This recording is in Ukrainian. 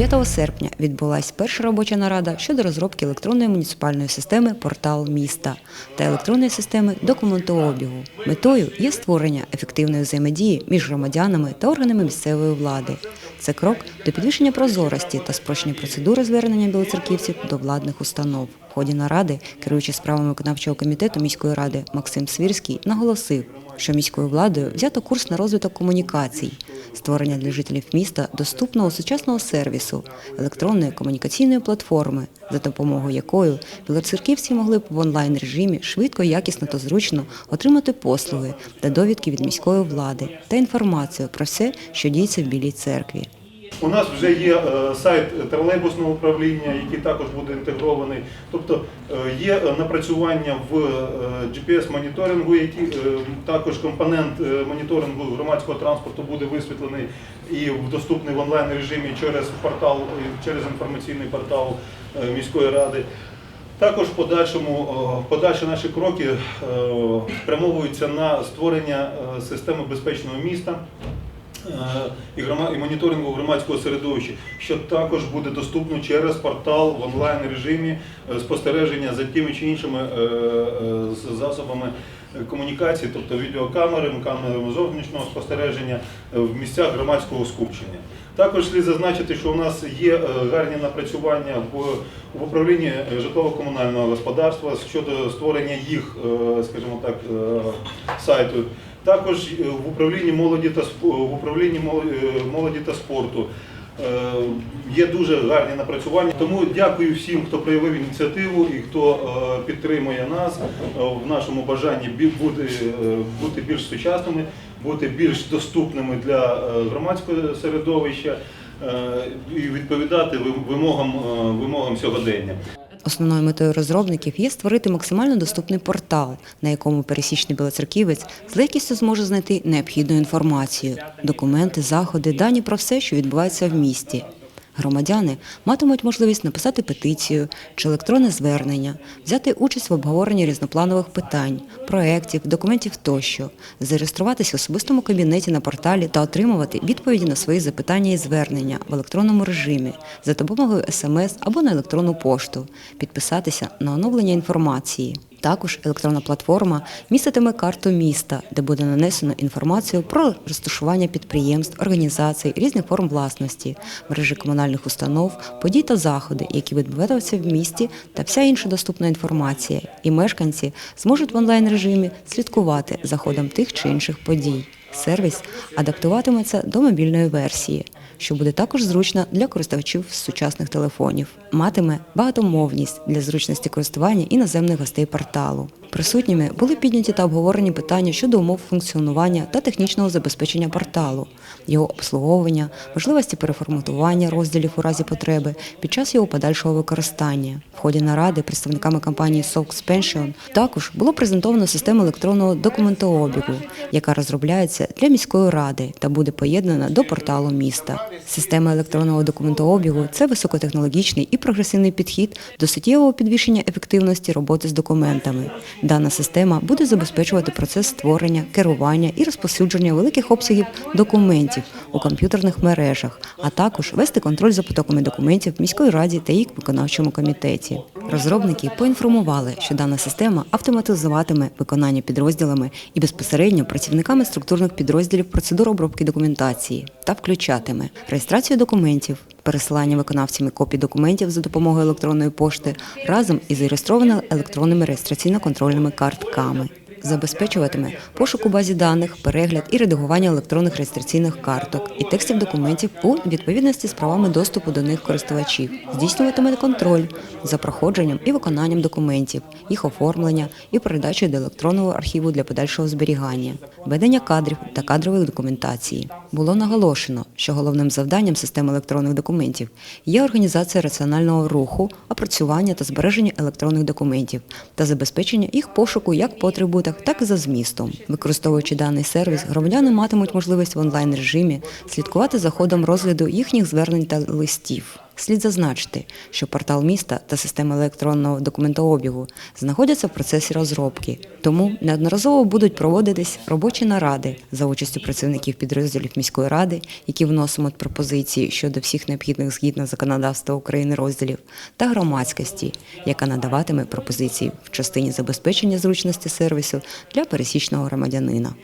5 серпня відбулася перша робоча нарада щодо розробки електронної муніципальної системи Портал міста та електронної системи документообігу. Метою є створення ефективної взаємодії між громадянами та органами місцевої влади. Це крок до підвищення прозорості та спрощення процедури звернення білоцерківців до владних установ. В ході наради, керуючи справами виконавчого комітету міської ради Максим Свірський, наголосив, що міською владою взято курс на розвиток комунікацій, створення для жителів міста доступного сучасного сервісу, електронної комунікаційної платформи, за допомогою якої білоцерківці могли б в онлайн режимі швидко, якісно та зручно отримати послуги та довідки від міської влади та інформацію про все, що діється в Білій церкві. У нас вже є е, сайт тролейбусного управління, який також буде інтегрований. Тобто е, є напрацювання в е, GPS-моніторингу, який також компонент моніторингу громадського транспорту буде висвітлений і доступний в онлайн режимі через портал, через інформаційний портал міської ради. Також в подальшому подальші наші кроки спрямовуються на створення системи безпечного міста і грома- і моніторингу громадського середовища, що також буде доступно через портал в онлайн режимі е, спостереження за тими чи іншими е, е, засобами комунікації, тобто відеокамерами, камерами зовнішнього спостереження е, в місцях громадського скупчення. Також слід зазначити, що у нас є е, гарні напрацювання в, управлінні е, житлово-комунального господарства щодо створення їх, скажімо так, сайту. Також в управлінні молоді та в управлінні молоді та спорту. Е, Є дуже гарні напрацювання. Тому дякую всім, хто проявив ініціативу і хто е, підтримує нас е, в нашому бажанні бути, бути більш сучасними, бути більш доступними для громадського середовища і відповідати вимогам, вимогам сьогодення. Основною метою розробників є створити максимально доступний портал, на якому пересічний білоцерківець з легкістю зможе знайти необхідну інформацію, документи, заходи, дані про все, що відбувається в місті. Громадяни матимуть можливість написати петицію чи електронне звернення, взяти участь в обговоренні різнопланових питань, проєктів, документів тощо, зареєструватися в особистому кабінеті на порталі та отримувати відповіді на свої запитання і звернення в електронному режимі за допомогою смс або на електронну пошту, підписатися на оновлення інформації. Також електронна платформа міститиме карту міста, де буде нанесено інформацію про розташування підприємств, організацій, різних форм власності, мережі комунальних установ, подій та заходи, які відбуваються в місті, та вся інша доступна інформація. І мешканці зможуть в онлайн режимі слідкувати за ходом тих чи інших подій. Сервіс адаптуватиметься до мобільної версії, що буде також зручно для користувачів сучасних телефонів. Матиме багатомовність для зручності користування іноземних гостей порталу. Присутніми були підняті та обговорені питання щодо умов функціонування та технічного забезпечення порталу, його обслуговування, можливості переформатування розділів у разі потреби під час його подальшого використання. В ході наради представниками компанії Sox Pension також було презентовано систему електронного документообігу, яка розробляється для міської ради та буде поєднана до порталу міста. Система електронного документообігу це високотехнологічний і прогресивний підхід до суттєвого підвищення ефективності роботи з документами. Дана система буде забезпечувати процес створення, керування і розповсюдження великих обсягів документів у комп'ютерних мережах, а також вести контроль за потоками документів в міської раді та їх виконавчому комітеті. Розробники поінформували, що дана система автоматизуватиме виконання підрозділами і безпосередньо працівниками структурних підрозділів процедур обробки документації та включатиме реєстрацію документів, пересилання виконавцями копій документів за допомогою електронної пошти разом із зареєстрованими електронними реєстраційно-контрольними картками. Забезпечуватиме пошук у базі даних, перегляд і редагування електронних реєстраційних карток і текстів документів у відповідності з правами доступу до них користувачів, здійснюватиме контроль за проходженням і виконанням документів, їх оформлення і передачею до електронного архіву для подальшого зберігання, ведення кадрів та кадрової документації. Було наголошено, що головним завданням системи електронних документів є організація раціонального руху, опрацювання та збереження електронних документів та забезпечення їх пошуку як по атрибутах, так і за змістом. Використовуючи даний сервіс, громадяни матимуть можливість в онлайн режимі слідкувати за ходом розгляду їхніх звернень та листів. Слід зазначити, що портал міста та система електронного документообігу знаходяться в процесі розробки, тому неодноразово будуть проводитись робочі наради за участю працівників підрозділів міської ради, які вносимуть пропозиції щодо всіх необхідних згідно законодавства України розділів, та громадськості, яка надаватиме пропозиції в частині забезпечення зручності сервісу для пересічного громадянина.